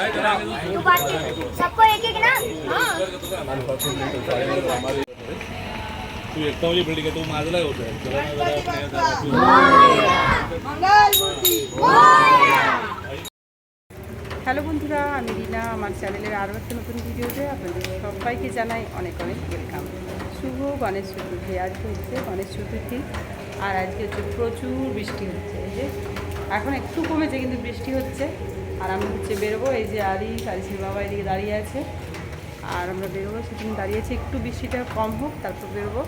तू बात सबको एक एक ना हाँ तू एकटा म्हणजे बिल्डिंग आहे तू माझला होता जरा जरा आपल्या হ্যালো বন্ধুরা আমি রিনা আমার চ্যানেলের আরও একটা নতুন ভিডিওতে আপনাদের সবাইকে জানাই অনেক অনেক ওয়েলকাম শুভ গণেশ চতুর্থী আজকে হচ্ছে গণেশ চতুর্থী আর আজকে হচ্ছে প্রচুর বৃষ্টি হচ্ছে এই যে এখন একটু কমেছে কিন্তু বৃষ্টি হচ্ছে আর আমি হচ্ছে বেরোবো, এই যে আরি কারিসির বাবা এদিকে দাঁড়িয়ে আছে। আর আমরা বেরোবো সেদিন দাঁড়িয়েছি একটু বৃষ্টিটা কম হোক, তারপর বেরোবো।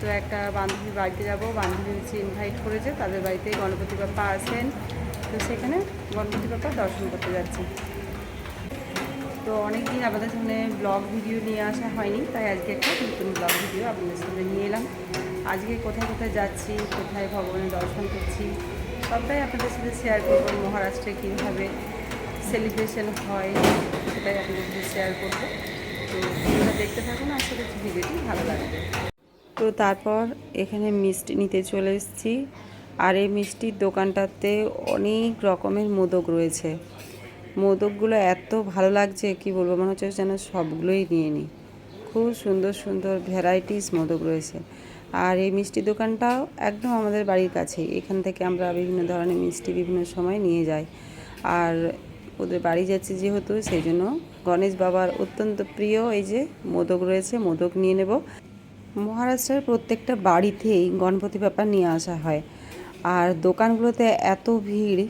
তো একটা বান্ধবীর বাড়িতে যাব। বান্ধবী হচ্ছে ইনভাইট করেছে, তাদের বাড়িতে গণপতি বাপ্পা আসেন তো সেখানে গণপতি বাপ্পা দর্শন করতে যাচ্ছি। তো অনেক দিন আপনাদের সামনে ব্লগ ভিডিও নিয়ে আসা হয়নি, তাই আজকে একটা নতুন ব্লগ ভিডিও আপনাদের সামনে নিয়ে এলাম। আজকে কোথায় কোথায় যাচ্ছি, কোথায় ভগবানের দর্শন করছি সবটাই আপনাদের সাথে শেয়ার করব, মহারাষ্ট্রে কীভাবে সেলিব্রেশন হয়, সেটাই আপনাদের শেয়ার করব। তো ভিডিওটা দেখতে থাকুন আশা করছি ভিডিওটি ভালো লাগবে। তো তারপর এখানে মিষ্টি নিতে চলে এসেছি, আর এই মিষ্টির দোকানটাতে অনেক রকমের মোদক রয়েছে। মোদকগুলো এত ভালো লাগছে, কি বলব, মনে হচ্ছে যেন সবগুলোই নিয়ে নিই। খুব সুন্দর সুন্দর ভ্যারাইটিস মোদক রয়েছে। আর এই মিষ্টি দোকানটাও একদম আমাদের বাড়ির কাছেই। এখান থেকে আমরা বিভিন্ন ধরনের মিষ্টি বিভিন্ন সময় নিয়ে যাই। আর ওদের বাড়ি যাচ্ছি যেহেতু, সেই জন্য গণেশ বাবার অত্যন্ত প্রিয় এই যে মোদক রয়েছে, মোদক নিয়ে নেব। মহারাষ্ট্রের প্রত্যেকটা বাড়িতেই গণপতি বাপ্পা নিয়ে আসা হয়। আর দোকানগুলোতে এত ভিড়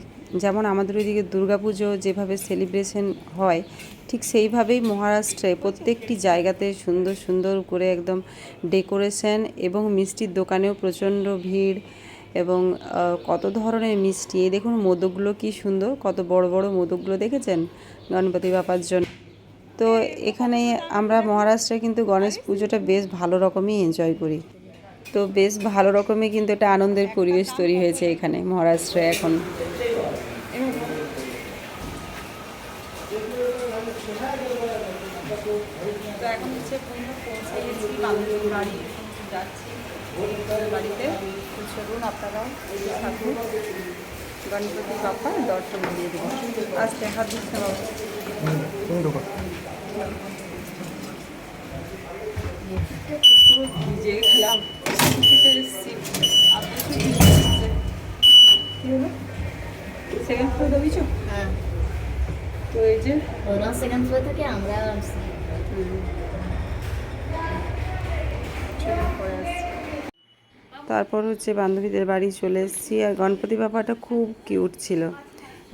যেমন আমাদের ওইদিকে দুর্গাপুজো যেভাবে সেলিব্রেশন হয়, ঠিক সেইভাবেই মহারাষ্ট্রে প্রত্যেকটি জায়গাতে সুন্দর সুন্দর করে একদম ডেকোরেশন এবং মিষ্টির দোকানেও প্রচণ্ড ভিড় এবং কত ধরনের মিষ্টি। এই দেখুন মোদকগুলো কি সুন্দর, কত বড় বড় মোদকগুলো দেখেছেন গণপতি বাপার জন্য? তো এখানে আমরা মহারাষ্ট্রে কিন্তু গণেশ পুজোটা বেশ ভালো রকমই এনজয় করি। তো বেশ ভালো রকমই কিন্তু একটা আনন্দের পরিবেশ তৈরি হয়েছে এখানে মহারাষ্ট্রে এখন। তো এখন হচ্ছে পৌঁছে গেছি বান্ধবীর বাড়ি যাচ্ছি। বাড়িতে চলুন আপনারাও ঠাকুর গণপতি বাপ্পা দর্শন দিয়ে দেবো আজকে হাত দিচ্ছে বাবা। পুরো ভিজে গেলাম এসেছি। আপনি সেকেন্ড ফ্লোর দাবিছো হ্যাঁ। তো এই যে ওরা সেকেন্ড ফ্লোর থেকে আমরা তারপর হচ্ছে বান্ধবীদের বাড়ি চলে এসেছি আর গণপতি বাবাটা খুব কিউট ছিল।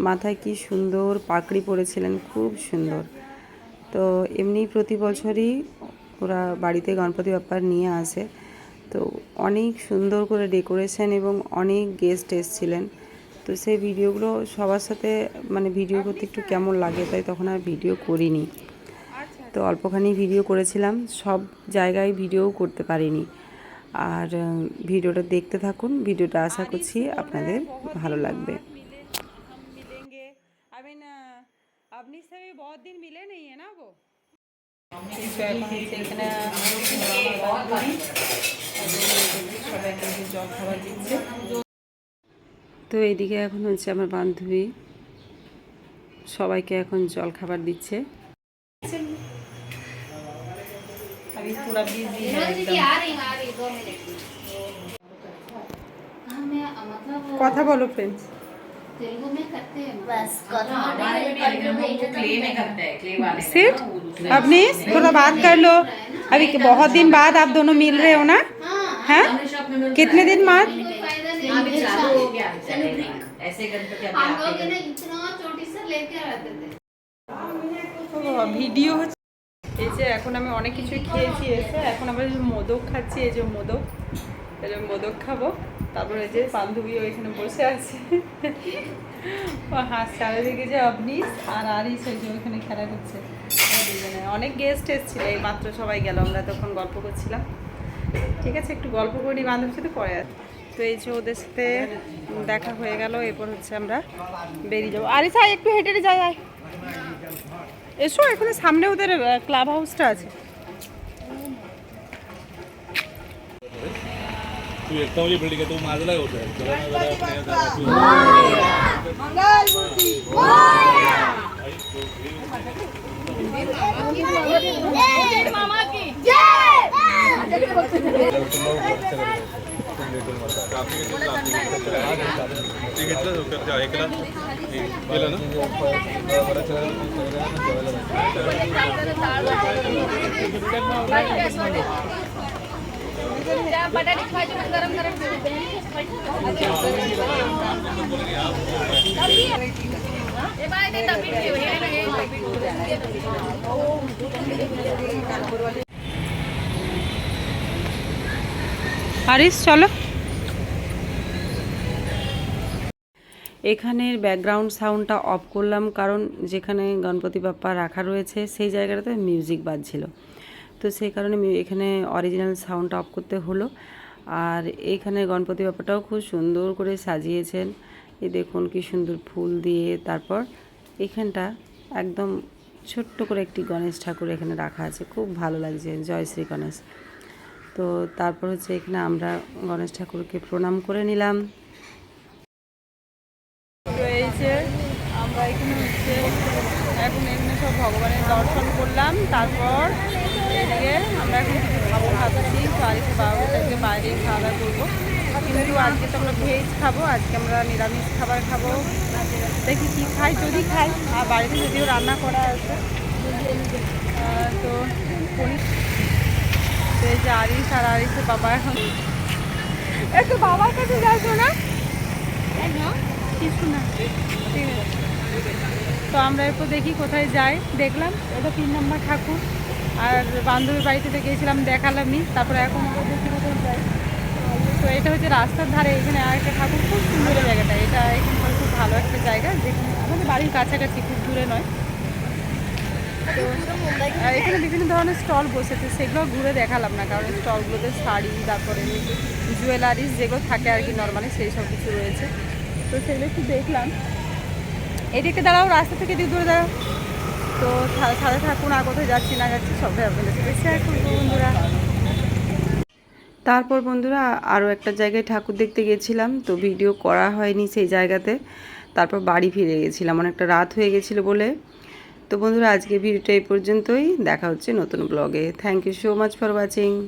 মাথায় কি সুন্দর পাকড়ি পরেছিলেন খুব সুন্দর। তো এমনি প্রতি বছরই ওরা বাড়িতে গণপতি বাপ্পার নিয়ে আসে। তো অনেক সুন্দর করে ডেকোরেশন এবং অনেক গেস্ট এসেছিলেন। তো সেই ভিডিওগুলো সবার সাথে মানে ভিডিও করতে একটু কেমন লাগে তাই তখন আর ভিডিও করিনি। তো অল্পখানি ভিডিও করেছিলাম, সব জায়গায় ভিডিও করতে পারিনি। আর ভিডিওটা দেখতে থাকুন, ভিডিওটা আশা করছি আপনাদের ভালো লাগবে। না সবাইকে জল খাবার দিচ্ছে তো এদিকে এখন হচ্ছে আমার বান্ধবী সবাইকে এখন জল খাবার দিচ্ছে अभी थोड़ा बिजी है एकदम आ रही आ रही दो मिनट हाँ मैं मतलब वो কথা বলো फ्रेंड्स तेलुगु में करते हैं बस কথা क्ले में करते हैं क्ले वाले सिट अपनी थोड़ा बात कर लो अभी बहुत दिन बाद आप दोनों मिल रहे हो ना हैं कितने दिन बाद कोई फायदा नहीं अभी चालू हो गया ऐसे गणपति हम लोग ना इतना छोटी से लेके आते थे ভিডিও হচ্ছে এই যে এখন আমি অনেক কিছুই খেয়েছি এসে এখন আমরা যে মোদক খাচ্ছি এই যে মোদক এই যে মোদক খাবো তারপরে এই যে বান্ধবীও এখানে বসে আছে ও হাস চারিদিকে যে অবনিস আর আরিস ওই যে ওইখানে খেলা করছে ওরা দুজনে। অনেক গেস্ট এসেছিল এই মাত্র সবাই গেল আমরা তখন গল্প করছিলাম ঠিক আছে একটু গল্প করি বান্ধবীর সাথে পরে আর তো এই যে ওদের সাথে দেখা হয়ে গেল এরপর হচ্ছে আমরা বেরিয়ে যাবো আরিস আয় একটু হেঁটে হেঁটে যাই আয় এসো এখানে সামনে ওদের ক্লাব হাউসটা আছে तू एकटा ते घेतलं लवकर ते ऐकलं ना बटाट्याची भाजी पण गरम गरम हे बाय এখানের ব্যাকগ্রাউন্ড সাউন্ডটা অফ করলাম কারণ যেখানে গণপতি বাপ্পা রাখা রয়েছে, সেই জায়গাটাতে মিউজিক বাজছিল। তো সেই কারণে এখানে অরিজিনাল সাউন্ডটা অফ করতে হলো। আর এইখানে গণপতি বাপ্পাটাও খুব সুন্দর করে সাজিয়েছেন। এই দেখুন কি সুন্দর ফুল দিয়ে। তারপর এখানটা একদম ছোট্ট করে একটি গণেশ ঠাকুর এখানে রাখা আছে। খুব ভালো লাগছে। জয় শ্রী গণেশ। তো তারপর হচ্ছে এখানে আমরা গণেশ ঠাকুরকে প্রণাম করে নিলাম তো এই যে আমরা এখানে হচ্ছে এখন এখানে সব ভগবানের দর্শন করলাম। তারপর এদিকে আমরা এখন কিছু খাব ভাবছি তো আজকে বারোটাকে বাইরে খাওয়া দাওয়া করব। কিন্তু আজকে তো আমরা ভেজ খাব। আজকে আমরা নিরামিষ খাবার খাব। দেখি কি খাই। যদি খাই আর বাড়িতে যদিও রান্না করা আছে। তো তো এই যে আরিস আর আরিসের বাবা এখন। একটু বাবার কাছে যাইছো না? কিছু না ঠিক আছে তো আমরা এরপর দেখি কোথায় যাই। দেখলাম, এটা তিন নম্বর ঠাকুর। আর বান্ধবীর বাড়িতে তো গিয়েছিলাম দেখালামই তারপরে এখন আমরা দেখি কোথায় যাই। তো এটা হচ্ছে রাস্তার ধারে, এখানে আর একটা ঠাকুর, খুব সুন্দর জায়গাটা। এটা এখানকার খুব ভালো একটা জায়গা। যেখানে আমাদের বাড়ির কাছাকাছি, খুব দূরে নয়। তো এখানে বিভিন্ন ধরনের স্টল বসেছে সেগুলো ঘুরে দেখালাম না, কারণ স্টলগুলোতে শাড়ি, তারপরে জুয়েলারিস যেগুলো থাকে আর কি নর্মালি সেই সব কিছু রয়েছে। তো সেগুলো একটু দেখলাম। এদিকে দাঁড়াও, রাস্তা থেকে এদিকে দূরে দাঁড়াও। তো সা- সাথে থাকুন, আর কোথায় যাচ্ছি, না যাচ্ছি করব বন্ধুরা। তারপর বন্ধুরা আরও একটা জায়গায় ঠাকুর দেখতে গেছিলাম, তো ভিডিও করা হয়নি সেই জায়গাতে। তারপর বাড়ি ফিরে গেছিলাম, অনেকটা রাত হয়ে গেছিল বলে। তো বন্ধুরা, আজকে ভিডিওটা এই পর্যন্তই। দেখা হচ্ছে নতুন ব্লগে thank you so much for watching